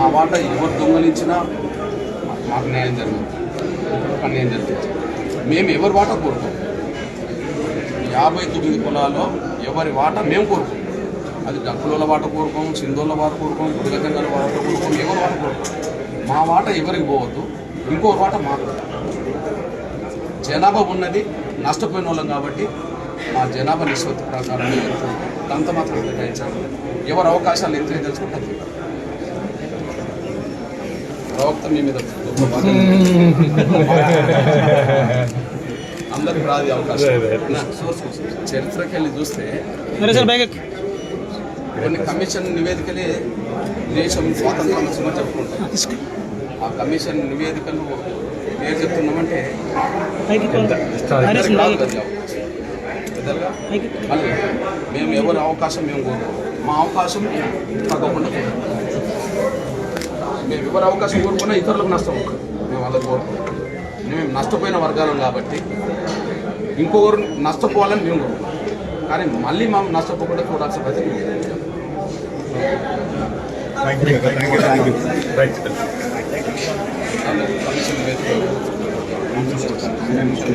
మా వాట ఎవరు దొంగలించినా మాకు న్యాయం జరుగుతుంది. అన్యాయం జరుగుతుంది. మేము ఎవరి వాట కోరుకోం? యాభై తొమ్మిది కులాల్లో ఎవరి వాట మేము కోరుకోం. అది డక్కుల వాట కోరుకోం సింధుల వాట కోరుకోం గుడిగతంగల వాట కోరుకోం ఎవరి వాట కోరుకోం. మా వాట ఎవరికి పోవద్దు ఇంకో వాట మాకు. జనాభా ఉన్నది నష్టపోయిన వాళ్ళం కాబట్టి మా జనాభా నిష్పత్తి ప్రకారం దాంతో అంత మాత్రం కేటాయించాలి ఎవరి అవకాశాలు ఎంత తెలుసుకుంటే ప్రవక్త మీ మీద. అందరికి రాది అవకాశం. నా చరిత్రకి వెళ్ళి చూస్తే కొన్ని కమిషన్ నివేదికలే దేశం స్వాతంత్రం వచ్చిందని చెప్పుకుంటాం ఆ కమిషన్ నివేదికలు పేరు చెప్తున్నామంటే మేము ఎవరి అవకాశం మేము కోరుకోం మా అవకాశం తగ్గకుండా ఎవరి అవకాశం కోరుకున్నా ఇతరులకు నష్టం మేము వాళ్ళకి కోరుకోం మేము నష్టపోయిన వర్గాలం కాబట్టి ఇంకొకరు నష్టపోవాలని మేము కోరుకుంటాం కానీ మళ్ళీ మేము నష్టపోకుండా చూడాల్సిన ప్రతి కమిషన్